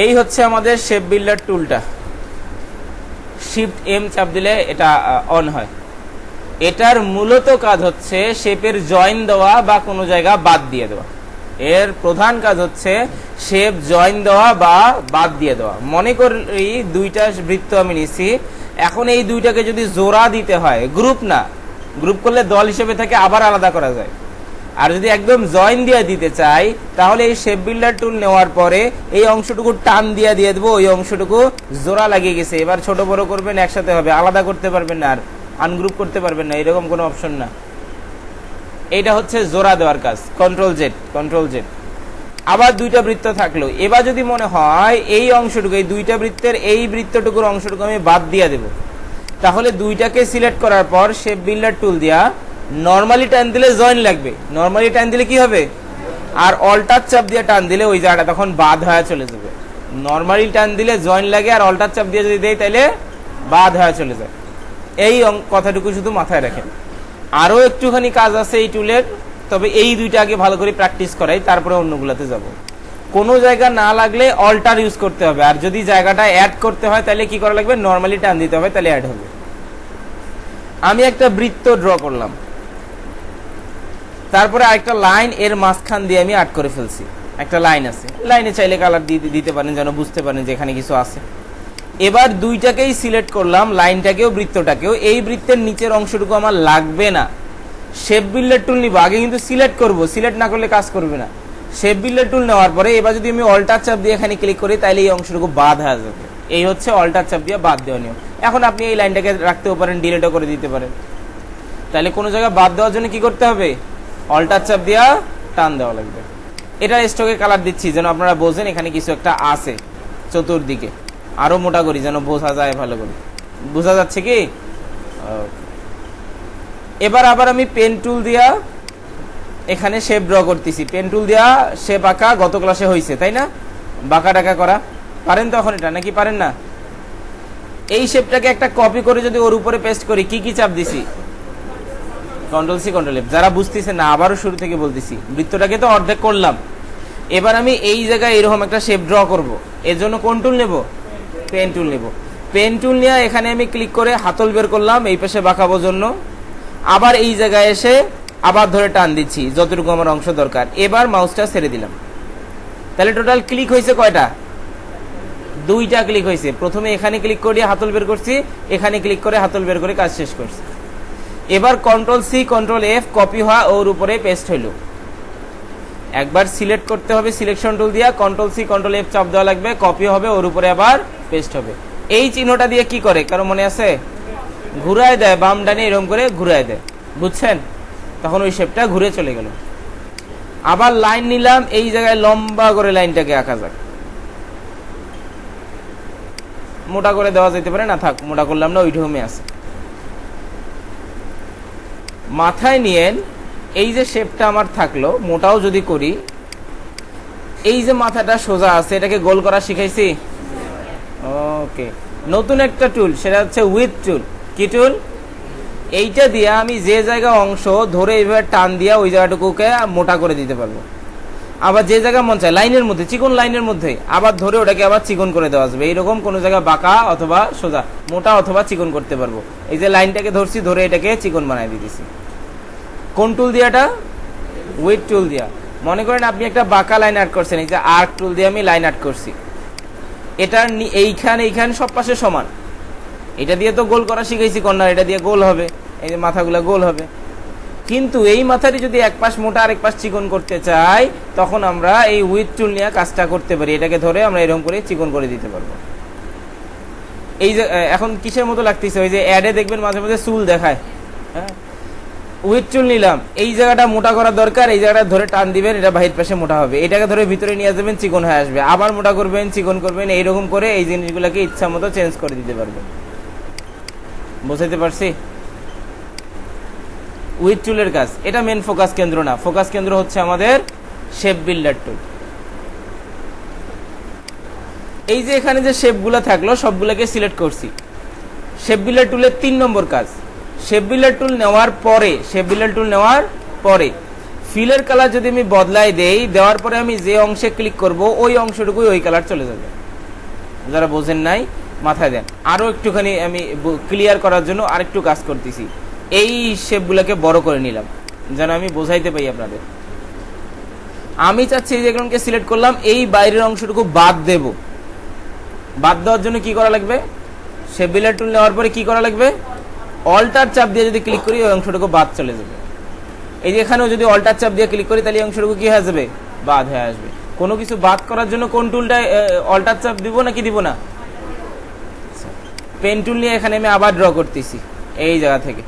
এই হচ্ছে আমাদের শেপ বিল্ডার টুলটা শিফট এম চাপ দিলে এটা অন হয়। এটার মূলত কাজ হচ্ছে শেপের জয়েন দেওয়া বা কোনো জায়গা বাদ দিয়ে দেওয়া। এর প্রধান কাজ হচ্ছে শেপ জয়েন দেওয়া বা বাদ দিয়ে দেওয়া। মনে করি দুইটা বৃত্ত আমি নিছি। এখন এই দুইটাকে যদি জোড়া দিতে হয় গ্রুপ না গ্রুপ করলে দল হিসেবে থেকে আবার আলাদা করা যায়। আর যদি একদম জয়েন দিয়ে দিতে চাই, তাহলে এই শেপ বিল্ডার টুল নেওয়ার পরে এই অংশটুকু টান দিয়ে দিয়ে দেবো, ওই অংশটুকু জোড়া লাগিয়ে গেছে। এবার ছোট বড় করবেন, একসাথে হবে। আলাদা করতে পারবেন না আর আনগ্রুপ করতে পারবেন না, এরকম কোনো অপশন না। এইটা হচ্ছে জোড়া দেওয়ার কাজ। কন্ট্রোল জেড কন্ট্রোল জেড আবার দুইটা বৃত্ত থাকল। এবার যদি মনে হয় এই অংশটুকু, এই দুইটা বৃত্তের এই বৃত্তটুকুর অংশটুকু আমি বাদ দিয়ে দেব। তাহলে দুইটাকে সিলেক্ট করার পর শেপ বিল্ডার টুল দিয়া নর্মালি টান দিলে জয়েন লাগবে। নর্মালি টান দিলে কি হবে? আর অল্টার চাপ দিয়ে টান দিলে ওই জায়গাটা তখন বাদ হয়ে চলে যাবে। নর্মালি টান দিলে জয়েন লাগে আর অল্টার চাপ দিয়ে যদি দেয় তাহলে বাদ হয়ে চলে যায়। এই কথাটুকু শুধু মাথায় রাখেন। আরও একটুখানি কাজ আছে এই টুলের তবে এই দুইটা আগে ভালো করে প্র্যাকটিস করাই, তারপরে অন্যগুলোতে যাব। কোনো জায়গা না লাগলে অল্টার ইউজ করতে হবে। আর যদি জায়গাটা অ্যাড করতে হয় তাহলে কি করা লাগবে? নর্মালি টান দিতে হবে তাহলে অ্যাড হবে। আমি একটা বৃত্ত ড্র করলাম। তারপরে আরেকটা লাইন এর মাঝখান দিয়ে আমি আট করে ফেলছি। একটা লাইন আছে। লাইনে চাইলে কালার দিতে পারেন যেন বুঝতে পারেন যে এখানে কিছু আছে। এবার দুইটাকেই সিলেক্ট করলাম, লাইনটাকেও, বৃত্তটাকেও। এই বৃত্তের নিচের অংশটুকু আমার লাগবে না। শেপ বিল্ডার টুল নিব। আগে কিন্তু সিলেক্ট করব। সিলেক্ট না করলে কাজ করবে না। শেপ বিল্ডার টুল নেওয়ার পরে এবার যদি আমি অল্টার চাপ দিয়ে এখানে ক্লিক করি তাহলে এই অংশটুকু বাদ হয়ে যাবে। এই হচ্ছে অল্টার চাপ দিয়ে বাদ দেওয়া নিয়ম। এখন আপনি এই লাইনটাকে রাখতেও পারেন ডিলেটও করে দিতে পারেন। তাহলে কোনো জায়গায় বাদ দেওয়ার জন্য কি করতে হবে? অল্টার চাপ দিয়া টান দেওয়া লাগবে। এটা স্টকে কালার দিচ্ছি, যেন আপনারা বোঝেন এখানে কিছু একটা আছে চতুর্দিকে। আরও মোটা করি, যেন বোঝা যায় ভালো করে। বোঝা যাচ্ছে কি? এবার আবার আমি পেন টুল দিয়া এখানে শেপ ড্র করতেছি। পেন টুল দিয়া শেপ আঁকা গত ক্লাসে হয়েছে তাই না? বাঁকা টাকা করা। পারেন তো এখন এটা, নাকি পারেন না? এই শেপটাকে একটা কপি করে যদি ওর উপরে পেস্ট করি, কি কি চাপ দিছি? কন্ট্রোল সি কন্ট্রোল এফ যারা বুঝতেছে না, আবারও শুরু থেকে বলতেছি, বৃত্তটাকে তো অর্ধেক করলাম। এবার আমি এই জায়গায় এরকম একটা শেপ ড্র করব। এর জন্য কোন টুল নেব? পেন টুল নেব। পেন টুল নিয়ে এখানে আমি ক্লিক করে হাতল বের করলাম, এই পাশে বাঁকাবো জন্য। আবার এই জায়গায় এসে আবার ধরে টান দিচ্ছি, যতটুকু আমার অংশ দরকার। এবার মাউসটা ছেড়ে দিলাম। তাহলে টোটাল ক্লিক হয়েছে কয়টা? দুইটা ক্লিক হয়েছে। প্রথমে এখানে ক্লিক করে হাতল বের করছি, এখানে ক্লিক করে হাতল বের করে কাজ শেষ করছি। এবার control C control F copy হওয়া ওর উপরে পেস্ট হইল। একবার সিলেক্ট করতে হবে সিলেকশন টুল দিয়া কন্ট্রোল সি কন্ট্রোল এফ চাপ দেওয়া লাগবে কপি হবে, ওর উপরে আবার পেস্ট হবে। এই চিহ্নটা দিয়ে কি করে? কারও মনে আছে? ঘুরায় দেয়, বাম ডানে এরকম করে ঘুরায় দেয়। বুঝছেন? তখন ওই শেপটা ঘুরে চলে গেল। আবার লাইন নিলাম, এই জায়গায় লম্বা করে লাইনটাকে আঁকা যাক। মোটা করে দেওয়া যেতে পারে, না থাক, মোটা করলাম না ওই ঢোমে আছে। মাথায় নিয়েন, এই যে শেপটা আমার থাকল, মোটাও যদি করি, এই যে মাথাটা সোজা আছে, এটাকে গোল করা শিখাইছি? ওকে নতুন একটা টুল সেটা হচ্ছে উইথ টুল কি টুল এইটা দিয়ে আমি যে জায়গা অংশ ধরে এইভাবে টান দিয়া ওই জায়গাটুকুকে মোটা করে দিতে পারব। আবার যে জায়গা মন চায়, লাইনের মধ্যে, চিকন লাইনের মধ্যে, আবার ধরে ওটাকে আবার চিকন করে দেওয়া যাবে এইরকম কোনো জায়গা বাঁকা অথবা সোজা, মোটা অথবা চিকন করতে পারব। এই যে লাইনটাকে ধরছি, ধরে এটাকে চিকন বানাই দিতেছি। কোন টুল দিয়াটা? উইথ টুল দিয়া। মনে করেন আপনি একটা বাঁকা লাইন আর্ট করছেন, এই যে আর্ক টুল দিয়ে আমি লাইন আর্ট করছি। এটার এইখান এইখান সব পাশে সমান। এটা দিয়ে তো গোল করা শিখেছি কর্নার এটা দিয়ে গোল হবে। এই যে মাথাগুলো গোল হবে। কিন্তু এই মাথাটি যদি এক পাশ মোটা আর এক পাশ চিকন করতে চাই, তখন আমরা এই উইথ টুল নিয়ে কাজটা করতে পারি। এটাকে ধরে আমরা এরকম করে চিকন করে দিতে পারব। এই যে এখন কিসের মতো লাগতেছে? ওই যে অ্যাডে দেখবেন মাঝে মাঝে চুল দেখায়। হ্যাঁ? উইথ চুল নিলাম। এই জায়গাটা মোটা করা দরকার, এই জায়গাটা ধরে টান দিবেন, এটা বাহির পাশে মোটা হবে। এটাকে ধরে ভিতরে নিয়ে যাবেন, চিকন হয়ে আসবে। আবার মোটা করবেন, চিকন করবেন, এইরকম করে এই জিনিসগুলোকে ইচ্ছা মতো চেঞ্জ করে দিতে পারবেন। বুঝাইতে পারছি? উইথ চুলের কাজ। এটা মেন ফোকাস কেন্দ্র না। ফোকাস কেন্দ্র হচ্ছে আমাদের শেপ বিল্ডার টুল এই যে এখানে যে শেপগুলো থাকল, সবগুলোকে সিলেক্ট করছি। শেপ বিল্ডার টুলের তিন নম্বর কাজ। শেপ বিল্ডার টুল নেওয়ার পরে শেপ বিল্ডার টুল নেওয়ার পরে। ফিলের কালার যদি আমি বদলাই দেই, দেওয়ার পরে আমি যে অংশে ক্লিক করব, ওই অংশটুকুই ওই কালার চলে যাবে। যারা বোঝেন নাই, মাথায় দেন। আরও একটুখানি আমি ক্লিয়ার করার জন্য আরেকটু কাজ করতেছি। এই শেপগুলোকে বড় করে নিলাম। যেন আমি বোঝাইতে পাই আপনাদের। আমি চাচ্ছি এই যেগুলোকে সিলেক্ট করলাম, এই বাইরের অংশটুকু বাদ দেব। বাদ দেওয়ার জন্য কি করা লাগবে? বিলার টুল নেওয়ার পরে কি করা লাগবে? অল্টার চাপ দিয়ে যদি ক্লিক করি, ওই অংশটুকু বাদ চলে যাবে। এই যে এখানেও যদি অল্টার চাপ দিয়ে ক্লিক করি, তাহলে এই অংশটুকু কি হয়ে যাবে? বাদ হয়ে আসবে। কোনো কিছু বাদ করার জন্য কোন টুলটা অল্টার চাপ দিব নাকি দিব না? পেন টুল নিয়ে এখানে আমি আবার ড্র করতেছি, এই জায়গা থেকে।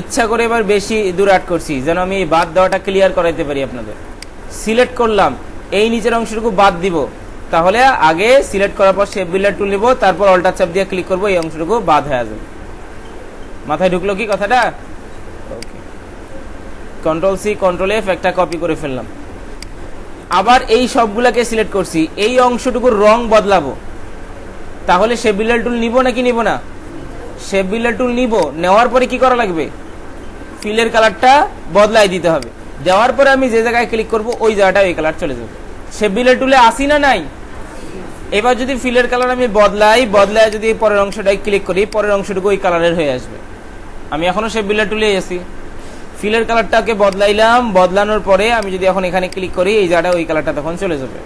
ইচ্ছা করে এবার বেশি দূর আট করছি, যেন আমি বাদ দেওয়াটা ক্লিয়ার করাইতে পারি আপনাদের। সিলেক্ট করলাম, এই নিচের অংশটুকু বাদ দিব। তাহলে আগে সিলেক্ট করার পর শেপ বিল্ডার টুল নিব, তারপর অল্টার চাপ দিয়ে ক্লিক করব, এই অংশটুকু বাদ হয়ে যাবে। মাথায় ঢুকলো কি কথাটা? Okay control C control F একটা কপি করে ফেললাম। আবার এই সবগুলাকে সিলেক্ট করছি, এই অংশটুকুর রং বদলাবো। তাহলে শেপ বিল্ডার টুল নিব নাকি নিব না? শেপ বিল্ডার টুল নিব, নেওয়ার পরে কি করা লাগবে? ফিলের কালারটা বদলাই দিতে হবে। দেওয়ার পরে আমি যে জায়গায় ক্লিক করব, ওই জায়গাটায় ওই কালার চলে যাবে। শেপ বিল্ডার টুলে আসি না নাই? এবার যদি ফিলের কালার আমি বদলাই, বদলায় যদি পরের অংশটাই ক্লিক করি পরের অংশটুকু ওই কালারের হয়ে আসবে। আমি এখনও সে বিল্ডার টুলে আছি। ফিলের কালারটাকে বদলাইলাম, বদলানোর পরে আমি যদি এখন এখানে ক্লিক করি, এই জায়গাটা ওই কালারটা তখন চলে যাবে।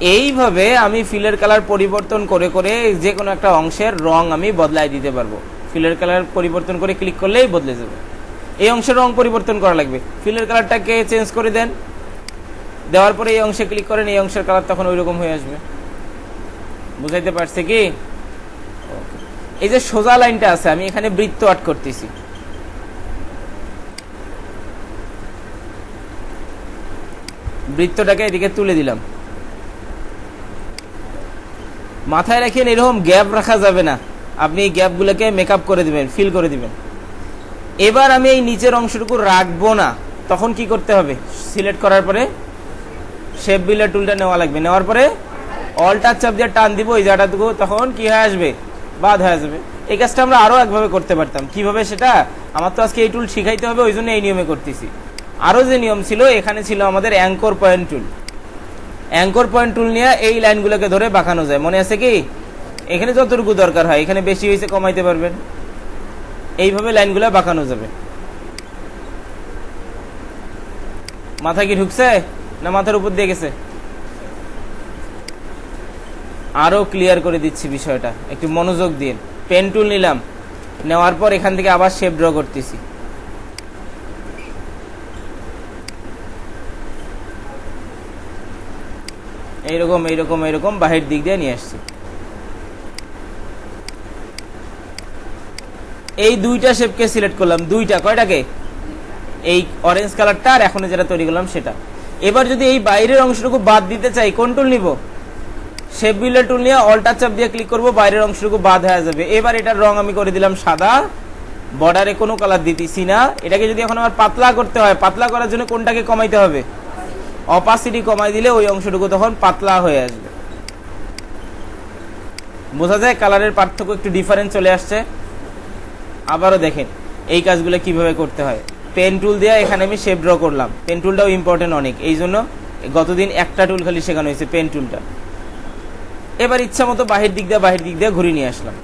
এইভাবে আমি ফিলের কালার পরিবর্তন করে করে যে কোনো একটা অংশের রং আমি বদলাই দিতে পারব। ফিলের কালার পরিবর্তন করে ক্লিক করলেই বদলে যাবে। এই অংশের রং পরিবর্তন করা লাগবে। ফিলের কালারটাকে চেঞ্জ করে দেন। দেওয়ার পরে এই অংশে ক্লিক করেন, এই অংশের কালার তখন ওই রকম হয়ে আসবে। বুঝাইতে পারছে কি? এই যে সোজা লাইনটা আছে, আমি এখানে বৃত্ত আট করতেছি। বৃত্তটাকে এদিকে তুলে দিলাম। মাথায় রাখেন, এরকম গ্যাপ রাখা যাবে না। আপনি এই গ্যাপগুলোকে মেকআপ করে দিবেন ফিল করে দিবেন। এবার আমি এই নিচের অংশটুকু রাখব না। তখন কি করতে হবে? সিলেক্ট করার পরে শেপ বিলের টুলটা নেওয়া লাগবে। নেওয়ার পরে অল্টার চাপ দিয়ে টান দিব, এই জায়গাটুকু তখন কি হয়ে আসবে? বাদ হয়ে আসবে। এই কাজটা আমরা আরও একভাবে করতে পারতাম। কীভাবে সেটা? আমার তো আজকে এই টুল শিখাইতে হবে, ওই জন্য এই নিয়মে করতেছি। আরও যে নিয়ম ছিল, এখানে ছিল আমাদের anchor point tool anchor point tool নিয়ে এই লাইনগুলোকে ধরে বাঁকানো যায়। মনে আছে কি? এখানে যতটুকু দরকার হয়, এখানে বেশি হয়েছে, কমাইতে পারবেন। এইভাবে লাইনগুলো বাঁকানো যাবে। মাথা কি ঢুকছে, না মাথার উপর দিয়ে গেছে? আরও ক্লিয়ার করে দিচ্ছি বিষয়টা। একটু মনোযোগ দিয়ে। পেন টুল নিলাম। নেওয়ার পর এখান থেকে আবার শেপ ড্র করতেছি। এইরকম এইরকম এইরকম বাহির দিক দিয়ে নিয়ে আসছি। এই দুইটা শেপকে সিলেক্ট করলাম। দুইটা কয়টাকে এই অরেঞ্জ কালারটা আর এখন যেটা তৈরি করলাম সেটা। এবার যদি এই বাইরের অংশটুকু বাদ দিতে চাই কন্ট্রোল নিব? শেপ বিল্ডার টুল নিয়ে অল্টার চাপ দিয়ে ক্লিক করব, বাইরের অংশটুকু বাদ হয়ে যাবে। এবার এটার রং আমি করে দিলাম সাদা। বর্ডারে কোনো কালার দিতেছি না। এটাকে যদি এখন আমার পাতলা করতে হয়, পাতলা করার জন্য কোনটাকে কমাইতে হবে? অপাসিটি কমাই দিলে ওই অংশটুকু তখন পাতলা হয়ে আসবে। বোঝা যায় কালারের পার্থক্য একটু ডিফারেন্স চলে আসছে। আবারও দেখেন, এই কাজগুলো কীভাবে করতে হয়। পেন টুল দিয়ে এখানে আমি শেপ ড্র করলাম। পেন টুলটাও ইম্পর্টেন্ট অনেক। এই জন্য গতদিন একটা টুল খালি শেখানো হয়েছে পেন টুলটা এবার ইচ্ছা মতো বাহির দিক দিয়ে, বাহির দিক দিয়ে ঘুরিয়ে নিয়ে আসলাম।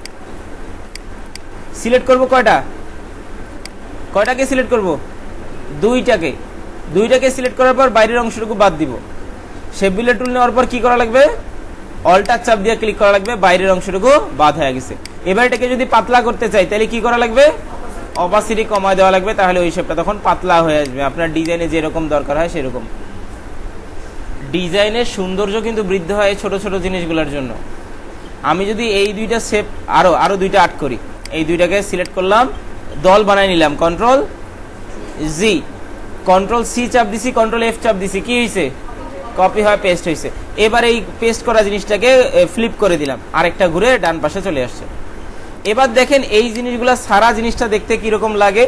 সিলেক্ট করব কয়টা? কয়টাকে সিলেক্ট করব? দুইটাকে। দুইটাকে সিলেক্ট করার পর বাইরের অংশটুকু বাদ দিব। শেপ বিলের টুল নেওয়ার পর কি করা লাগবে? অল্টার চাপ দিয়ে ক্লিক করা লাগবে, বাইরের অংশটুকু বাদ হয়ে গেছে। এবার এটাকে যদি পাতলা করতে চাই, তাহলে কি করা লাগবে? অপাসিটি কমায় দেওয়া লাগবে, তাহলে ওই শেপটা তখন পাতলা হয়ে আসবে। আপনার ডিজাইনে যেরকম দরকার হয়, সেরকম। ডিজাইনের সৌন্দর্য কিন্তু বৃদ্ধি হয় ছোট ছোট জিনিসগুলোর জন্য। আমি যদি এই দুইটা শেপ আরও আরও দুইটা আট করি, এই দুইটাকে সিলেক্ট করলাম, দল বানায় নিলাম কন্ট্রোল জি কন্ট্রোল সি চাপ দিছি কন্ট্রোল এফ চাপ দিছি, কি হয়েছে কপি হয় পেস্ট হয়েছে এবার এই পেস্ট করা জিনিসটাকে ফ্লিপ করে দিলাম, আরেকটা ঘুরে ডান পাশে চলে আসছে। এবার দেখেন এই জিনিসগুলো সারা জিনিসটা দেখতে কীরকম লাগে,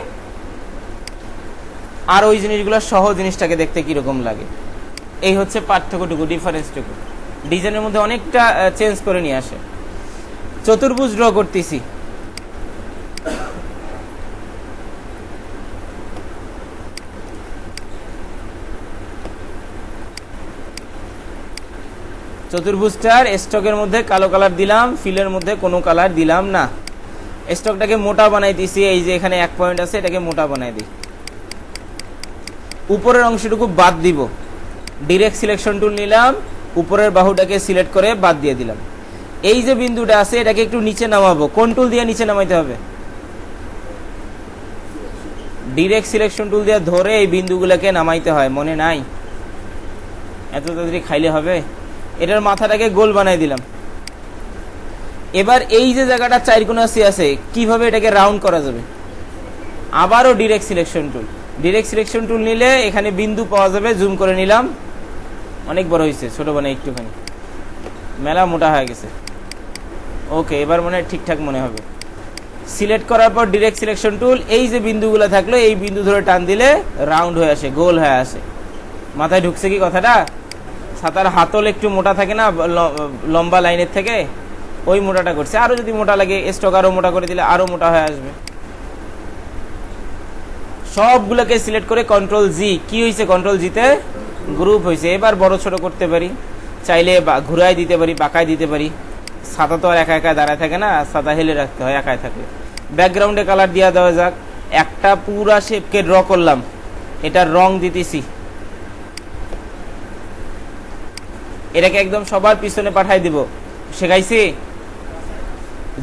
আর ওই জিনিসগুলো সহ জিনিসটাকে দেখতে কীরকম লাগে। এই হচ্ছে পার্থক্যটুকু ডিফারেন্সটুকু ডিজাইনের মধ্যে অনেকটা চেঞ্জ করে নিয়ে আসে। চতুর্ভুজ ড্র করতেছি। চতুর্ভুজটার স্টকের মধ্যে কালো কালার দিলাম ফিলের মধ্যে কোনো কালার দিলাম না। স্টকটাকে মোটা বানাই দিছি এই যে এখানে এক পয়েন্ট আছে, এটাকে মোটা বানাই দিই। উপরের অংশটুকু বাদ দিব। ডিরেক্ট সিলেকশন টুল নিলাম, উপরের বাহুটাকে সিলেক্ট করে বাদ দিয়ে দিলাম। এই যে বিন্দুটা আছে, এটাকে একটু নিচে নামাবো। কোন টুল দিয়ে নিচে নামাইতে হবে? ডিরেক্ট সিলেকশন টুল দিয়ে ধরে এই বিন্দুগুলোকে নামাইতে হয়, মনে নাই? এত তাড়াতাড়ি খাইলে হবে? এটার মাথাটাকে গোল বানাই দিলাম। এবার এই যে জায়গাটা চার কোণ আছে আছে কীভাবে এটাকে রাউন্ড করা যাবে? আবারও direct selection tool direct selection tool নিলে এখানে বিন্দু পাওয়া যাবে জুম করে নিলাম। অনেক বড় হয়েছে ছোট বানাই একটুখানি। মেলা মোটা হয়ে গেছে। ওকে, এবার মনে হয় ঠিকঠাক মনে হবে। সিলেক্ট করার পর ডিরেক্ট সিলেকশন টুল এই যে বিন্দুগুলো থাকল, এই বিন্দু ধরে টান দিলে রাউন্ড হয়ে আসে, গোল হয়ে আসে। মাথায় ঢুকছে কি কথাটা? ছাতার হাতল একটু মোটা থাকে না লম্বা লাইনের থেকে, ওই মোটাটা করছে। আরও যদি মোটা লাগে স্টক আরও মোটা করে দিলে আরও মোটা হয়ে আসবে। সবগুলোকে সিলেক্ট করে কন্ট্রোল জি কি হয়েছে কন্ট্রোল জিতে গ্রুপ হয়েছে। এবার বড় ছোট করতে পারি। চাইলে ঘুরাই দিতে পারি বাঁকায় দিতে পারি। ছাতা তো আর একা একা দাঁড়ায় থাকে না ছাতা হেলে রাখতে হয়, একাই থাকে। ব্যাকগ্রাউন্ডে কালার দিয়া দেওয়া যাক। একটা পুরা শেপকে ড্র করলাম। এটার রং দিতেছি। এটাকে একদম সবার পিছনে পাঠাই দিব। শেখাইছি?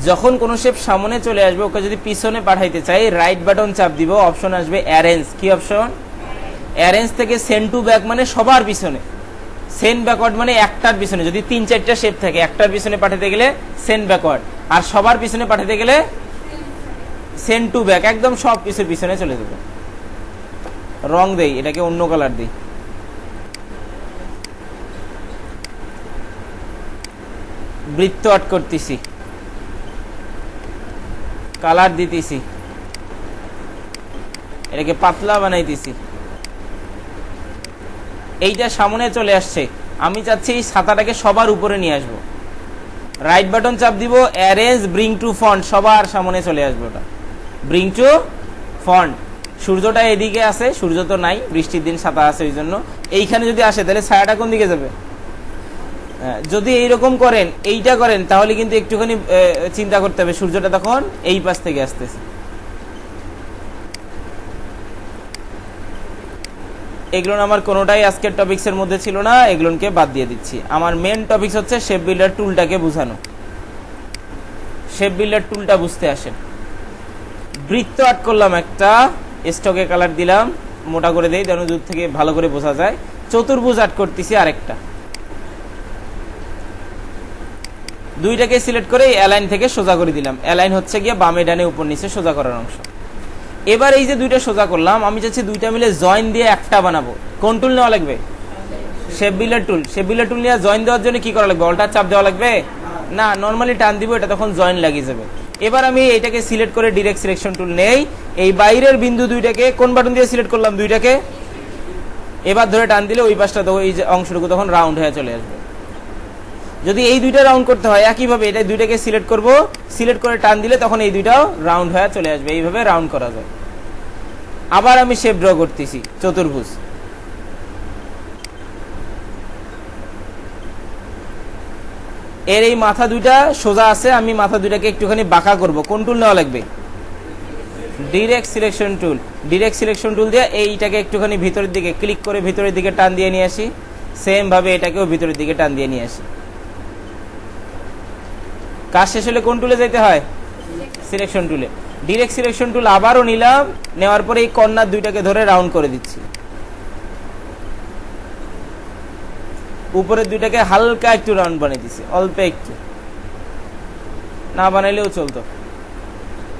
যখন কোনো শেপ সামনে চলে আসবে, ওকে যদি পিছনে পাঠাইতে চাই রাইট বাটন চাপ দিব অপশন আসবে অ্যারেঞ্জ কি অপশন অ্যারেঞ্জ থেকে সেন্ড টু ব্যাক মানে সবার পিছনে। সেন্ড ব্যাকওয়ার্ড মানে একটার পিছনে। যদি তিন চারটা শেপ থাকে, একটার পিছনে পাঠাতে গেলে সেন্ড ব্যাকওয়ার্ড। আর সবার পিছনে পাঠাতে গেলে সেন্ড টু ব্যাক। একদম সব কিছুর পিছনে চলে যাবে। রং দেই, এটাকে অন্য কালার দিই। বৃত্ত আট করতেছি। কালার দিতেছি। এটাকে পাতলা বানাইতেছি। এইটা সামনে চলে আসছে। আমি চাচ্ছি এই ছাতাটাকে সবার উপরে নিয়ে আসব। রাইট বাটন চাপ দিব অ্যারেঞ্জ ব্রিং টু ফন্ট সবার সামনে চলে আসবে ওটা। ব্রিং টু ফন্ট সূর্যটা এদিকে আছে, সূর্য তো নাই, বৃষ্টির দিন ছাতা আছে ওই জন্য। এইখানে যদি আসে, তাহলে ছায়াটা কোন দিকে যাবে? যদি এইরকম করেন, এইটা করেন, তাহলে কিন্তু একটুখানি চিন্তা করতে হবে। সূর্যটা তখন এই পাশ থেকে আসতেছে। এগুলো আমার কোনোটাই আজকের টপিক্সের মধ্যে ছিল না, এগুলোকে বাদ দিয়ে দিচ্ছি। আমার মেন টপিক্স হচ্ছে শেপ বিল্ডার টুলটাকে বোঝানো। শেপ বিল্ডার টুলটা বুঝতে আসেন। বৃত্ত আট করলাম একটা স্টকে কালার দিলাম, মোটা করে দেই, যেন দূর থেকে ভালো করে বোঝা যায়। চতুর্ভুজ আট করতেছি আরেকটা। দুইটাকে সিলেক্ট করে অ্যালাইন থেকে সোজা করে দিলাম। অ্যালাইন হচ্ছে গিয়ে বামে ডানে উপর নিচে সোজা করার অংশ। এবার এই যে দুইটা সোজা করলাম, আমি চাচ্ছি দুইটা মিলে জয়েন দিয়ে একটা বানাবো। কোন টুল নেওয়া লাগবে? Shape builder tool shape builder tool নিয়ে জয়েন দেওয়ার জন্য কি করা লাগবে? অল্টার চাপ দেওয়া লাগবে? না নর্মালি টান দিব, এটা তখন জয়েন লাগিয়ে যাবে। এবার আমি এটাকে সিলেক্ট করে ডিরেক্ট সিলেকশন টুল নেই। এই বাইরের বিন্দু দুইটাকে, কোন বাটন দিয়ে সিলেক্ট করলাম দুইটাকে? এবার ধরে টান দিলে ওই পাশটা তো এই অংশটুকু তখন রাউন্ড হয়ে চলে আসবে। যদি এই দুইটা রাউন্ড করতে হয়, একইভাবে এটা দুইটাকে সিলেক্ট করব। সিলেক্ট করে টান দিলে তখন এই দুইটাও রাউন্ড হয়ে চলে আসবে। এইভাবে রাউন্ড করা যায়। আবার আমি শেপ ড্র করতেছি, চতুর্ভুজ। এর এই মাথা দুইটা সোজা আছে, আমি মাথা দুইটাকে একটুখানি বাঁকা করব। কোন টুল নেওয়া লাগবে? Direct selection tool direct selection tool দিয়ে এইটাকে একটুখানি ভিতরের দিকে ক্লিক করে ভিতরের দিকে টান দিয়ে নিয়ে আসি। সেম ভাবে এটাকেও ভিতরের দিকে টান দিয়ে নিয়ে আসি। কাজ শেষ হলে কোন টুলে যেতে হয়? সিলেকশন টুলে ডিরেক্ট সিলেকশন টুল আবারও নিলাম, নেওয়ার পরে এই কর্নার দুইটাকে ধরে রাউন্ড করে দিচ্ছি। উপরের দুইটাকে হালকা একটু রাউন্ড বানিয়ে দিচ্ছি, অল্প একটু। না বানাইলেও চলতো।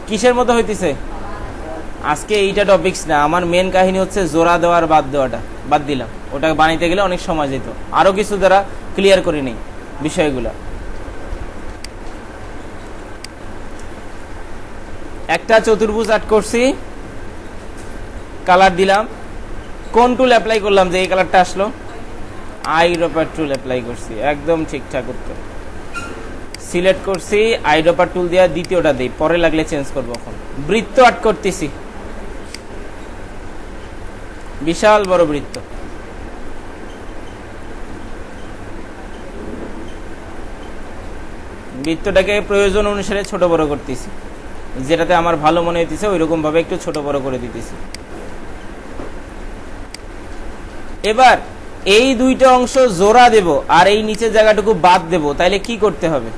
কিসের মতো হইতেছে? আজকে এইটা টপিক্স না, আমার মেন কাহিনী হচ্ছে জোড়া দেওয়ার বাদ দেওয়াটা, বাদ দিলাম। ওটা বানাইতে গেলে অনেক সময় যেত। আরও কিছু দ্বারা ক্লিয়ার করে নেই বিষয়গুলো। একটা চতুর্ভুজ আট করছি। কালার দিলাম। কোন টুল অ্যাপ্লাই করলাম যে এই কালারটা আসলো? আইড্রপার টুল অ্যাপ্লাই করছি। একদম ঠিকঠাক উত্তর। সিলেক্ট করছি আইড্রপার টুল দিয়ে দ্বিতীয়টা দিই। পরে লাগলে চেঞ্জ করব এখন। বৃত্ত আট করতেছি। বিশাল বড় বৃত্ত। বৃত্তটাকে প্রয়োজন অনুসারে ছোট বড় করতেছি। যেটাতে আমার ভালো মনে হইতেছে ওই রকম ভাবে একটু ছোট বড় করে দিতেছি। এবার এই দুইটা অংশ জোড়া দেব আর এই নিচের জায়গাটুকু বাদ দেব, তাইলে কি করতে হবে?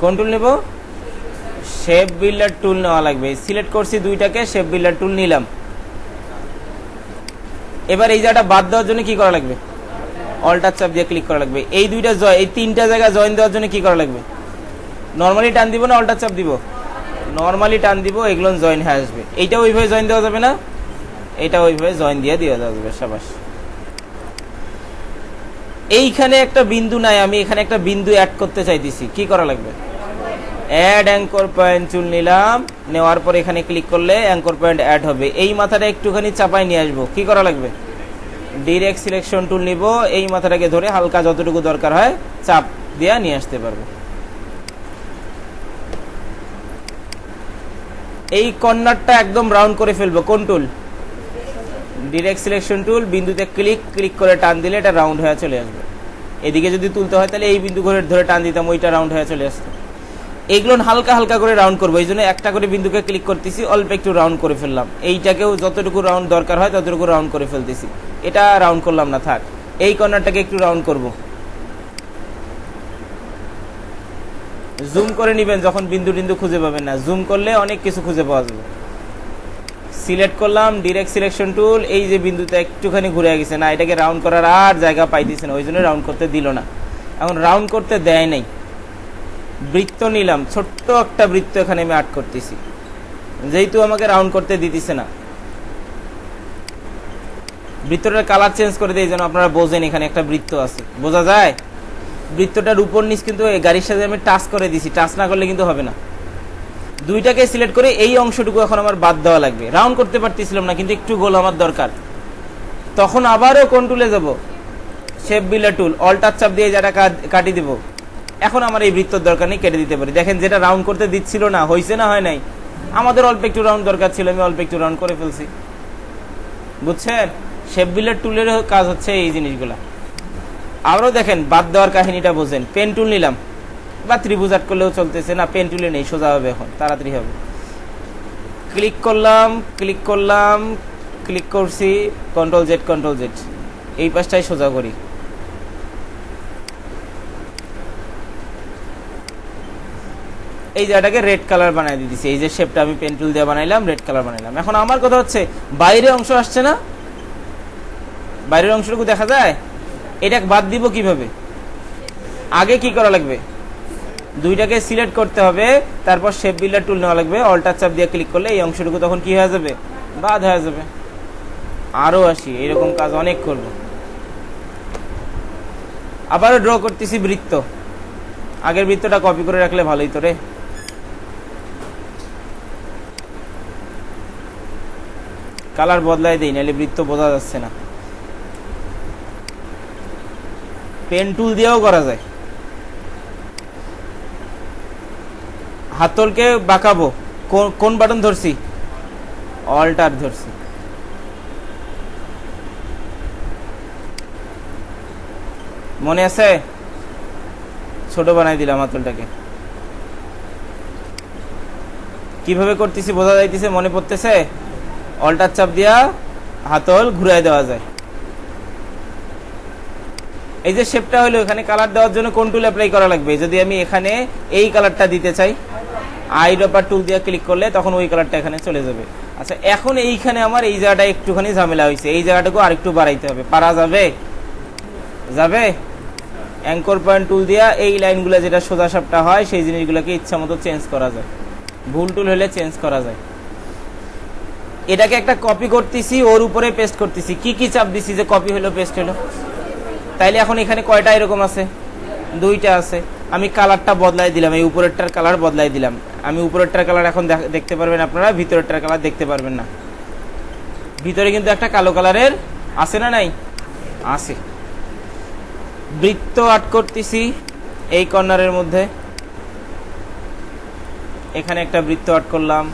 কোন টুল নেব। শেপ বিল্ডার টুল নেওয়া লাগবে। সিলেক্ট করছি দুইটাকে শেপ বিল্ডার টুল নিলাম। এবার এই জায়গাটা বাদ দেওয়ার জন্য কি করা লাগবে? অল্টার চাপ দিয়ে ক্লিক করা লাগবে। এই দুইটা জয় এই তিনটা জায়গা জয়েন দেওয়ার জন্য কি করা লাগবে? নর্মালি টান দিব না অল্টার চাপ দিব? নর্মালি টান দিব এগুলো জয়েন হয়ে আসবে। এইটা ওইভাবে জয়েন দেওয়া যাবে না? এটা ওইভাবে জয়েন দিয়ে দেওয়া যাবে, সাবাস। এইখানে একটা বিন্দু নাই, আমি এখানে একটা বিন্দু অ্যাড করতে চাইতেছি। কি করা লাগবে? অ্যাড অ্যাঙ্কর পয়েন্ট চুল নিলাম, নেওয়ার পর এখানে ক্লিক করলে অ্যাঙ্কর পয়েন্ট অ্যাড হবে। এই মাথাটা একটুখানি চাপাই নিয়ে আসব। কি করা লাগবে? ডিরেক্ট সিলেকশন টুল নিব, এই মাথাটাকে ধরে হালকা যতটুকু দরকার হয়, চাপ দিয়ে নিয়ে আসতে পারব। এই কর্নারটা একদম রাউন্ড করে ফেলব। কোন টুল ডিরেক্ট সিলেকশন টুল বিন্দুতে ক্লিক ক্লিক করে টান দিলে এটা রাউন্ড হয়ে চলে আসবে। এদিকে যদি তুলতে হয়, তাহলে এই বিন্দু করে ধরে টান দিতাম, ওইটা রাউন্ড হয়ে চলে আসতো। এইগুলো হালকা হালকা করে রাউন্ড করব, এই জন্য একটা করে বিন্দুকে ক্লিক করতেছি, অল্প একটু রাউন্ড করে ফেললাম। এইটাকেও যতটুকু রাউন্ড দরকার হয়, ততটুকু রাউন্ড করে ফেলতেছি। এটা রাউন্ড করলাম না, থাক। এই কর্নারটাকে একটু রাউন্ড করব। জুম করে নিবেন যখন বিন্দু টিন্দু খুঁজে পাবেন না। জুম করলে অনেক কিছু খুঁজে পাওয়া যাবে। সিলেক্ট করলাম ডিরেক্ট সিলেকশন টুল এই যে বিন্দুতে একটুখানি ঘুরে গেছে। না, এটাকে রাউন্ড করার আর জায়গা পাইতেছে না, ওই জন্য রাউন্ড করতে দিল না। এখন রাউন্ড করতে দেয় নাই। বৃত্ত নিলাম, ছোট্ট একটা বৃত্ত এখানে আমি আর্ট করতেছি। যেহেতু আমাকে রাউন্ড করতে দিতেছে না। বৃত্তটার কালার চেঞ্জ করে দিই যেন আপনারা বোঝেন এখানে একটা বৃত্ত আছে। বোঝা যায়? বৃত্তটার উপর নিচ কিন্তু গাড়ির সাথে আমি টাচ করে দিছি। টাচ না করলে কিন্তু হবে না। দুইটাকে সিলেক্ট করে এই অংশটুকু এখন আমার বাদ দেওয়া লাগবে। রাউন্ড করতে পারতেছিলাম না, কিন্তু একটু গোল আমার দরকার। তখন আবারও কোন টুলে যাব? শেপ বিলার টুল অল্টার চাপ দিয়ে যেটা কাটি দিব। এখন আমার এই বৃত্তর দরকার নেই, কেটে দিতে পারি। দেখেন, যেটা রাউন্ড করতে দিচ্ছিল না হয়েছে না হয় নাই? আমাদের অল্প একটু রাউন্ড দরকার ছিল, আমি অল্প একটু রাউন্ড করে ফেলছি। বুঝছেন? শেপ বিলের টুলের কাজ হচ্ছে এই জিনিসগুলা। আরও দেখেন, বাদ দেওয়ার কাহিনীটা বোঝেন। পেন টুল নিলাম। বা ত্রিভুজ আট করলেও চলতেছে। না পেন টুলে নেই, সোজা হবে এখন, তাড়াতাড়ি হবে। ক্লিক করলাম ক্লিক করলাম, ক্লিক করছি কন্ট্রোল জেড কন্ট্রোল জেড এই পাশটাই সোজা করি। এই জায়গাটাকে রেড কালার বানাই দিতেছি এই যে শেপটা আমি পেন টুল দিয়ে বানাইলাম রেড কালার বানাইলাম। এখন আমার কথা হচ্ছে বাইরে অংশ আসছে না? বাইরের অংশটুকু দেখা যায়? এটা বাদ দিব কীভাবে? আগে কি করা লাগবে? দুইটাকে সিলেক্ট করতে হবে, তারপর শেপ বিল্ডার টুল নেওয়া লাগবে অল্টার চাপ দিয়ে ক্লিক করলে এই অংশটুকু তখন কি হয়ে যাবে? বাদ হয়ে যাবে। আরও আসি, এরকম কাজ অনেক করব। আবারও ড্র করতেছি বৃত্ত। আগের বৃত্তটা কপি করে রাখলে ভালোই তো রে। কালার বদলাই দেই, নাহলে বৃত্ত বোঝা যাচ্ছে না। পেন টুল দিয়েও করা যায়। হাতলকে বাঁকাবো। কোন- বাটন ধরছি? অল্টার ধরছি। মনে আছে? ছোট বানাই দিলাম হাতলটাকে। কীভাবে করতেছি বোঝা যাইতেছে, মনে পড়তেছে? অল্টার চাপ দিয়া হাতল ঘুরাই দেওয়া যায়। এই যে শেপটা হলো, এখানে কালার দেওয়ার জন্য কোন টুল অ্যাপ্লাই করা লাগবে। যদি আমি এখানে এই কালারটা দিতে চাই আই ডপার টুল দিয়ে ক্লিক করলে তখন ওই কালারটা এখানে চলে যাবে। আচ্ছা এখন এইখানে আমার এই জায়গাটা একটুখানি ঝামেলা হয়েছে। এই জায়গাটাকে আরেকটু বাড়াইতে হবে। পারা যাবে? যাবে? অ্যাঙ্কর পয়েন্ট টুল দিয়া এই লাইনগুলো যেটা সোজা সাপটা হয়, সেই জিনিসগুলোকে ইচ্ছা মতো চেঞ্জ করা যায়। ভুল টুল হলে চেঞ্জ করা যায়। এটাকে একটা কপি করতেছি, ওর উপরে পেস্ট করতেছি। কি কি চাপ দিছি যে কপি হলো পেস্ট হলো? তাইলে এখন এখানে কয়টা এরকম আছে? দুইটা আছে। আমি কালারটা বদলাই দিলাম, এই উপরেরটার কালার বদলাই দিলাম। আমি উপরেরটার কালার এখন দেখ- দেখতে পারবেন আপনারা, ভিতরেরটার কালার দেখতে পারবেন না। ভিতরে কিন্তু একটা কালো কালারের আছে না নাই? আছে। বৃত্ত আট করতেছি এই কর্নারের মধ্যে। এখানে একটা বৃত্ত আট করলাম।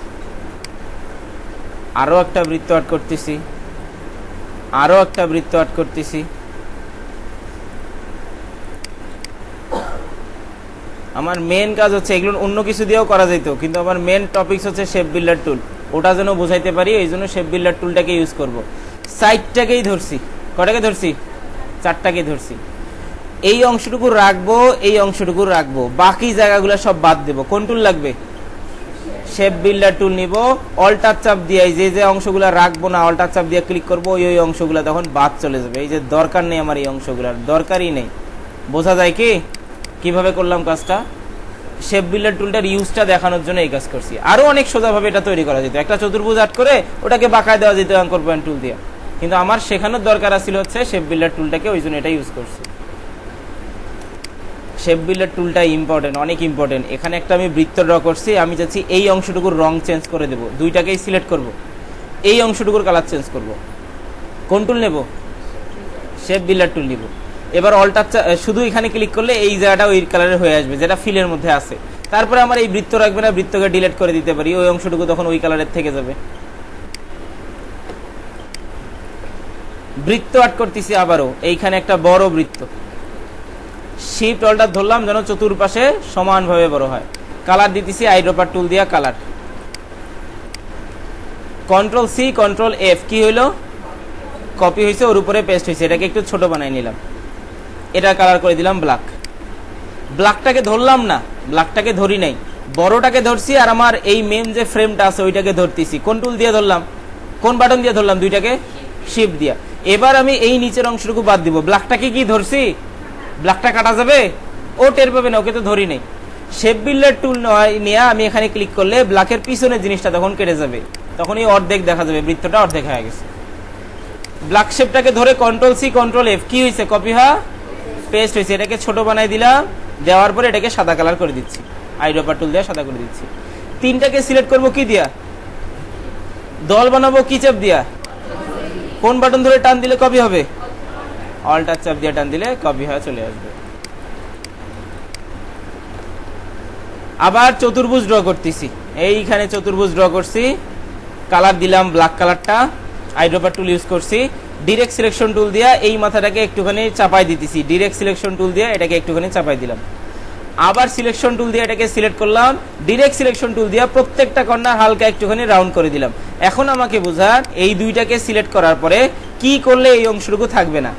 আরও একটা বৃত্ত আট করতেছি। আরও একটা বৃত্ত আট করতেছি। আমার মেন কাজ হচ্ছে এগুলো অন্য কিছু দিয়েও করা যেত, কিন্তু আমার মেন টপিকস হচ্ছে শেপ বিল্ডার টুল ওটা যেন বোঝাইতে পারি, এই জন্য শেপ বিল্ডার টুলটাকে ইউজ করব। সাইডটাকেই ধরছি। কটাকে ধরছি? চারটাকে ধরছি। এই অংশটুকু রাখব, এই অংশটুকু রাখব। বাকি জায়গাগুলো সব বাদ দেবো। কোন টুল লাগবে? শেপ বিল্ডার টুল নিব। অল্টার চাপ দিয়ে যে যে অংশগুলো রাখব না অল্টার চাপ দিয়ে ক্লিক করব, ওই ওই অংশগুলো তখন বাদ চলে যাবে। এই যে দরকার নেই আমার এই অংশগুলোর। দরকারই নেই। বোঝা যায় কি? কীভাবে করলাম কাজটা? শেপ বিল্ডার টুলটার ইউজটা দেখানোর জন্য এই কাজ করছি। আরও অনেক সোজাভাবে এটা তৈরি করা যেত। একটা চতুর্ভুজ আট করে ওটাকে বাঁকায় দেওয়া যেত অঙ্কর পয়েন্ট টুল দিয়ে। কিন্তু আমার শেখানোর দরকার ছিল হচ্ছে শেপ বিল্ডার টুলটাকে ওই জন্য এটা ইউজ করছি। শেপ বিল্ডার টুলটা ইম্পর্টেন্ট অনেক ইম্পর্টেন্ট এখানে একটা আমি বৃত্ত ড্র করছি, আমি চাচ্ছি এই অংশটুকুর রং চেঞ্জ করে দেবো। দুইটাকেই সিলেক্ট করব। এই অংশটুকুর কালার চেঞ্জ করব। কোন টুল নেব? শেপ বিল্ডার টুল নিব। এবার অল্টার শুধু এখানে ক্লিক করলে এই জায়গাটা ওই কালারের হয়ে আসবে, যেটা ফিলের মধ্যে আছে। তারপরে আমার এই বৃত্ত রাখবে না, বৃত্তকে ডিলিট করে দিতে পারি, ওই অংশটুকু তখন ওই কালারের থেকে যাবে। বৃত্ত আট করতেছি আবারও, এইখানে একটা বড় বৃত্ত। শিফট অল্টার ধরলাম, যেন চতুর্পাশে সমানভাবে বড় হয়। কালার দিতেছি আইড্রপার টুল দিয়া colour control C control F কি হইল? কপি হয়েছে ওর উপরে পেস্ট হয়েছে এটাকে একটু ছোট বানাই নিলাম। এটা কালার করে দিলাম ব্ল্যাক ব্ল্যাকটাকে ধরলাম না ব্ল্যাকটাকে ধরি নাই। বড়টাকে ধরছি আর আমার এই মেন যে ফ্রেমটা আছে ওইটাকে ধরতেছি। কোন টুল দিয়ে ধরলাম? কোন বাটন দিয়ে ধরলাম দুইটাকে? শিপ দিয়া। এবার আমি এই নিচের অংশটুকু বাদ দিব। ব্ল্যাকটাকে কি ধরছি? ব্ল্যাকটা কাটা যাবে? ও টের পাবে না, ওকে তো ধরি নেই। শেপ বিল্ডার টুল নয় নিয়ে আমি এখানে ক্লিক করলে ব্ল্যাকের পিছনের জিনিসটা তখন কেটে যাবে। তখনই অর্ধেক দেখা যাবে, বৃত্তটা অর্ধেক হয়ে গেছে। ব্ল্যাক শেপটাকে ধরে কন্ট্রোল সি কন্ট্রোল এফ কি হয়েছে? কপি হওয়া পেস্ট হয়েছে, এটাকে ছোট বানাই দিলাম, দেওয়ার পরে এটাকে সাদা কালার করে দিচ্ছি। আইড্রপার টুল দিয়ে সাদা করে দিচ্ছি। তিনটাকে সিলেক্ট করব কি দিয়া? দল বানাবো কি চাপ দিয়া? কোন বাটন ধরে টান দিলে কপি হবে? অল্টার চাপ দিয়ে টান দিলে কপি হয়ে চলে আসবে। আবার চতুর্ভুজ ড্র করতেছি। এইখানে চতুর্ভুজ ড্র করছি। কালার দিলাম ব্ল্যাক কালারটা আইড্রপার টুল ইউজ করছি। ডিরেক্ট সিলেকশন টুল দিয়া এই মাথাটাকে একটুখানি চাপাই দিতেছি। ডিরেক্ট সিলেকশন টুল দিয়ে এটাকে একটুখানি চাপাই দিলাম। আবার সিলেকশন টুল দিয়ে এটাকে সিলেক্ট করলাম। ডিরেক্ট সিলেকশন টুল দিয়ে প্রত্যেকটা কর্নার হালকা একটুখানি রাউন্ড করে দিলাম। এখন আমাকে বোঝার এই দুইটাকে সিলেক্ট করার পরে কি করলে এই অংশটুকু থাকবে না।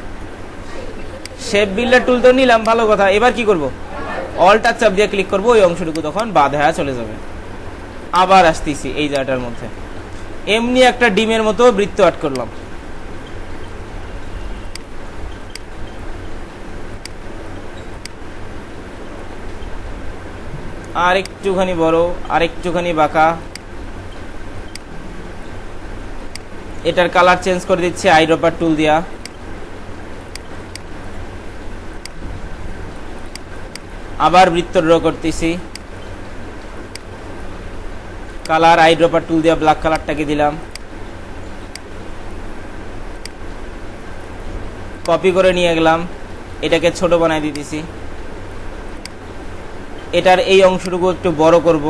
শেপ বিল্ডার টুল তো নিলাম, ভালো কথা। এবার কি করব? অল্টার চাপ দিয়ে ক্লিক করব, ওই অংশটুকু তখন বাদ হয়ে চলে যাবে। আবার আসতেছি এই জায়গাটার মধ্যে। এমনি একটা ডিমের মতো বৃত্ত আট করলাম। আর একটুখানি বড় আর একটুখানি বাঁকা। এটার কালার চেঞ্জ করে দিচ্ছি আইড্রপার টুল দিয়া। আবার বৃত্ত ড্র করতেছি। কালার আইড্রপার টুল দিয়ে ব্ল্যাক কালারটাকে দিলাম। কপি করে নিয়ে গেলাম। এটাকে ছোট বানাই দিতেছি। এটার এই অংশটুকু একটু বড় করব।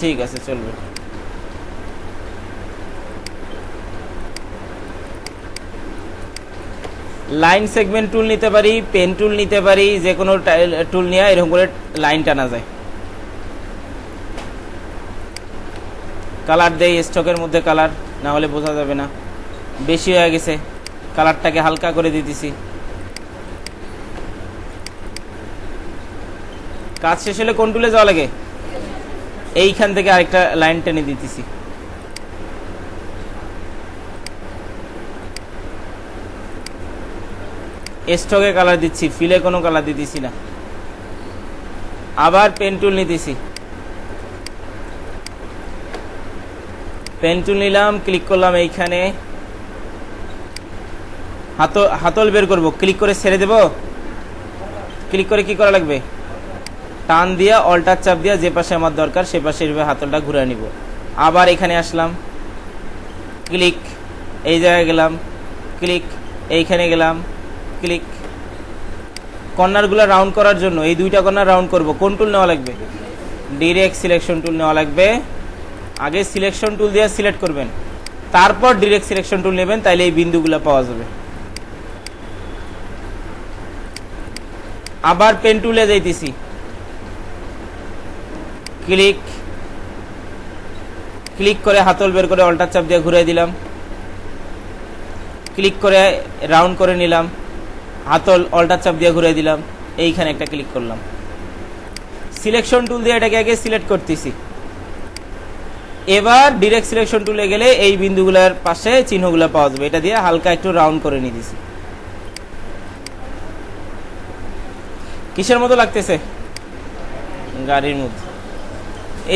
ঠিক আছে, চলবে। লাইন সেগমেন্ট টুল নিতে পারি, পেন টুল নিতে পারি, যে কোনো টুল নিয়ে এরকম করে লাইন টানা যায়। কালার দেই, স্টকের মধ্যে কালার, না হলে বোঝা যাবে না। বেশি হয়ে গেছে। কালারটাকে হালকা করে দিতেছি। কাজ শেষ হলে কোন টুলে যাওয়া লাগে? এইখান থেকে আরেকটা লাইন টেনে দিতেছি। স্টকে কালার দিচ্ছি ফিলে কোনো কালার দিতেছি না। আবার পেন টুল নিতেছি। পেন টুল নিলাম ক্লিক করলাম এইখানে। হাতল হাতল বের করব। ক্লিক করে ছেড়ে দেব? ক্লিক করে কি করা লাগবে? টান দিয়া, অল্টার চাপ দিয়া যে পাশে আমার দরকার, সে পাশে এভাবে হাতলটা ঘুরে নিব। আবার এখানে আসলাম। ক্লিক, এই জায়গায় গেলাম। ক্লিক, এইখানে গেলাম। ক্লিক। কর্নারগুলো রাউন্ড করার জন্য, এই দুইটা কর্নার রাউন্ড করব। কোন টুল নেওয়া লাগবে? ডিরেক্ট সিলেকশন টুল নেওয়া লাগবে। আগে সিলেকশন টুল দিয়ে সিলেক্ট করবেন। তারপর ডিরেক্ট সিলেকশন টুল নেবেন, তাইলে এই বিন্দুগুলো পাওয়া যাবে। আবার পেন টুলে যাইতেছি। ক্লিক ক্লিক করে হাতল বের করে অল্টার চাপ দিয়ে ঘুরে দিলাম। ক্লিক করে রাউন্ড করে নিলাম। হাতল অল্টার চাপ দিয়ে ঘুরে দিলাম। এইখানে একটা ক্লিক করলাম। সিলেকশন টুল দিয়ে এটাকে আগে সিলেক্ট করতেছি। এবার ডিরেক্ট সিলেকশন টুলে গেলে এই বিন্দুগুলোর পাশে চিহ্নগুলো পাওয়া যাবে। এটা দিয়ে হালকা একটু রাউন্ড করে নিয়ে কিসের মতো লাগতেছে? গাড়ির মধ্যে।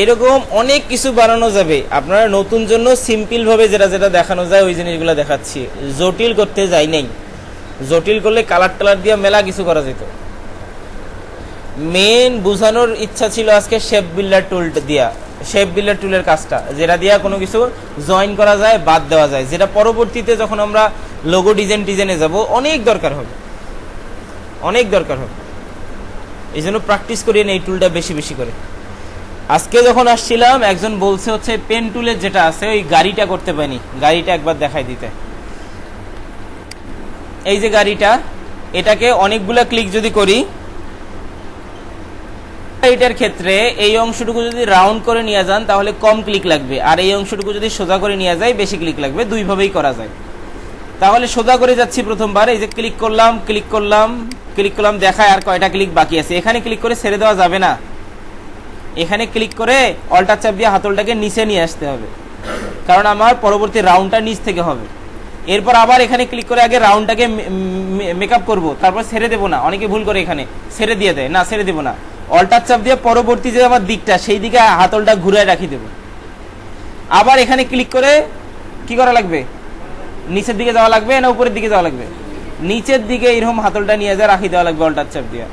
এরকম অনেক কিছু বানানো যাবে। আপনারা নতুন জন্য সিম্পল ভাবে যেটা যেটা দেখানো যায়, ওই জিনিসগুলো দেখাচ্ছি। জটিল করতে যাই নাই। জটিল করলে কালার টালার দিয়ে মেলা কিছু করা যেত। মেন বোঝানোর ইচ্ছা ছিল আজকে শেপ বিল্ডার টুল দিয়া। শেপ বিল্ডার টুলের কাজটা। যেটা দিয়া কোনো কিছু জয়েন করা যায়, বাদ দেওয়া যায়। যেটা পরবর্তীতে যখন আমরা লোগো ডিজাইন ডিজাইনে যাব, অনেক দরকার হবে। অনেক দরকার হবে। এই জন্য প্র্যাকটিস করিয়ে এই টুলটা বেশি বেশি করে। আজকে যখন আসছিলাম, একজন বলছে হচ্ছে পেন টুলের যেটা আছে, ওই গাড়িটা করতে পারিনি। গাড়িটা একবার দেখাই দিতে। এই যে গাড়িটা, এটাকে অনেকগুলা ক্লিক যদি করি এটার ক্ষেত্রে এই অংশটুকু যদি রাউন্ড করে নিয়ে যান, তাহলে কম ক্লিক লাগবে। আর এই অংশটুকু যদি সোজা করে নিয়ে যায়, বেশি ক্লিক লাগবে। দুইভাবেই করা যায়। তাহলে সোজা করে যাচ্ছি প্রথমবার। এই যে ক্লিক করলাম ক্লিক করলাম ক্লিক করলাম, দেখায় আর কয়টা ক্লিক বাকি আছে। এখানে ক্লিক করে ছেড়ে দেওয়া যাবে না। এখানে ক্লিক করে অল্টার চাপ দিয়ে হাতলটাকে নিচে নিয়ে আসতে হবে। কারণ আমার পরবর্তী রাউন্ডটা নিচ থেকে হবে। এরপর আবার এখানে ক্লিক করে আগে রাউন্ডটাকে মেকআপ করব, তারপর ছেড়ে দেবো না। অনেকে ভুল করে এখানে। ছেড়ে দিয়ে দেয়। না, ছেড়ে দেবো না। অল্টার চাপ দিয়ে পরবর্তী যে আমার দিকটা, সেই দিকে হাতলটা ঘুরে রাখি দেবো। আবার এখানে ক্লিক করে কি করা লাগবে? নিচের দিকে যাওয়া লাগবে না উপরের দিকে যাওয়া লাগবে? নিচের দিকে এরকম হাতলটা নিয়ে যা রাখি দেওয়া লাগবে অল্টার চাপ দিয়ে।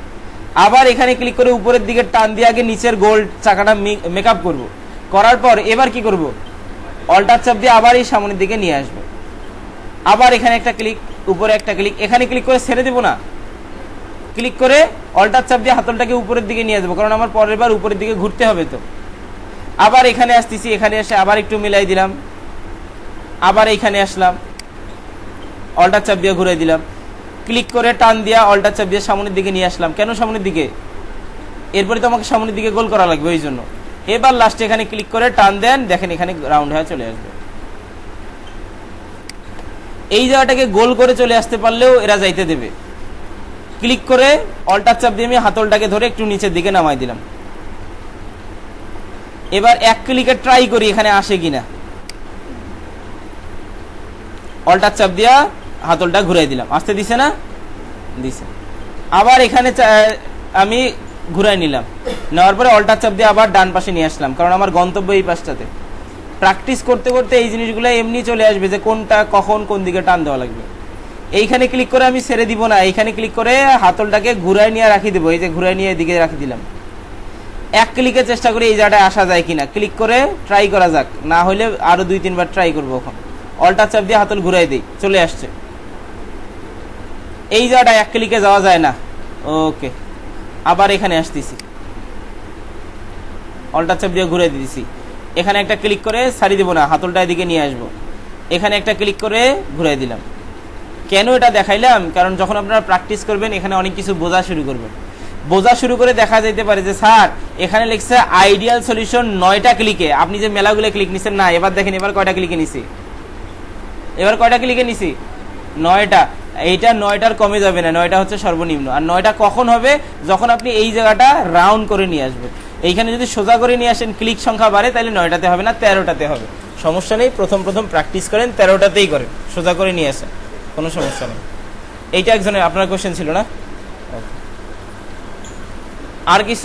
আবার এখানে ক্লিক করে উপরের দিকে টান দিয়ে আগে নিচের গোল চাকাটা মেকআপ করব। করার পর এবার কি করব? অল্টার চাপ দিয়ে আবার এই সামনের দিকে নিয়ে আসব। আবার এখানে একটা ক্লিক উপরে একটা ক্লিক এখানে ক্লিক করে ছেড়ে দেবো না। ক্লিক করে অল্টার চাপ দিয়ে হাতলটাকে উপরের দিকে নিয়ে যাব কারণ আমার পরের বার উপরের দিকে ঘুরতে হবে তো। আবার এখানে আসতেছি, এখানে এসে আবার একটু মিলাই দিলাম। আবার এখানে আসলাম। অল্টার চাপ দিয়ে ঘুরে দিলাম। ক্লিক করে টান দিয়া অল্টার চাপ দিয়ে সামনের দিকে নিয়ে আসলাম। কেন সামনের দিকে? এরপরে তো আমাকে সামনের দিকে গোল করা লাগবে ওই জন্য। এবার লাস্টে এখানে ক্লিক করে টান দেন, দেখেন এখানে রাউন্ড হয়ে চলে আসবে। এই জায়গাটাকে গোল করে চলে আসতে পারলেও এরা যাইতে দেবে। ক্লিক করে অল্টার চাপ দিয়ে আমি হাতলটাকে ধরে একটু নিচের দিকে নামাই দিলাম। এবার এক ক্লিকে ট্রাই করি এখানে আসে কিনা। অল্টার চাপ দিয়া হাতলটা ঘুরাই দিলাম। আসতে দিছে না? দিছে। আবার এখানে আমি ঘুরাই নিলাম। নেওয়ার পরে অল্টার চাপ দিয়ে আবার ডান পাশে নিয়ে আসলাম, কারণ আমার গন্তব্য এই পাশটাতে। প্র্যাকটিস করতে করতে এই জিনিসগুলো এমনি চলে আসবে যে কোনটা কখন কোন দিকে টান দেওয়া লাগবে। এইখানে ক্লিক করে আমি ছেড়ে দিব না, এইখানে ক্লিক করে হাতলটাকে ঘুরাই নিয়ে রাখি দেবো, এই যে ঘুরাই নিয়ে এদিকে রাখি দিলাম। এক ক্লিকে চেষ্টা করি এই জায়গাটায় আসা যায় কিনা। ক্লিক করে ট্রাই করা যাক, না হলে আরও দুই তিনবার ট্রাই করব ওখানে অল্টার চাপ দিয়ে হাতল ঘুরাই দিই, চলে আসছে। এই জায়গাটায় এক ক্লিকে যাওয়া যায় না। ওকে আবার এখানে আসতেছি। অল্টার চাপ দিয়ে ঘুরে দিয়েছি এখানে একটা ক্লিক করে সারি দেবো না, হাতলটা এদিকে নিয়ে আসব। এখানে একটা ক্লিক করে ঘুরাই দিলাম। কেন এটা দেখাইলাম? কারণ যখন আপনারা প্র্যাকটিস করবেন, এখানে অনেক কিছু বোঝা শুরু করবেন বোঝা শুরু করে দেখা যেতে পারে যে, স্যার, এখানে লিখছে আইডিয়াল সলিউশন নয়টা ক্লিকে আপনি যে মেলাগুলো ক্লিক নিছেন না, এবার দেখেন এবার কয়টা ক্লিকে নিছি? এবার কয়টা ক্লিকে নিছি? নয়টা। এইটা নয়টার কমে যাবে না, নয়টা হচ্ছে সর্বনিম্ন। আর নয়টা কখন হবে? যখন আপনি এই জায়গাটা রাউন্ড করে নিয়ে আসবেন। এইখানে যদি সোজা করে নিয়ে আসেন ক্লিক সংখ্যা বাড়ে, তাহলে নয়টাতে হবে না, তেরোটাতে হবে। সমস্যা নেই, প্রথম প্রথম প্র্যাকটিস করেন, তেরোটাতেই করেন। সোজা করে নিয়ে আসেন, কোনো সমস্যা নেই। এইটা একজনের, আপনার কোশ্চেন ছিল না? আর কিছু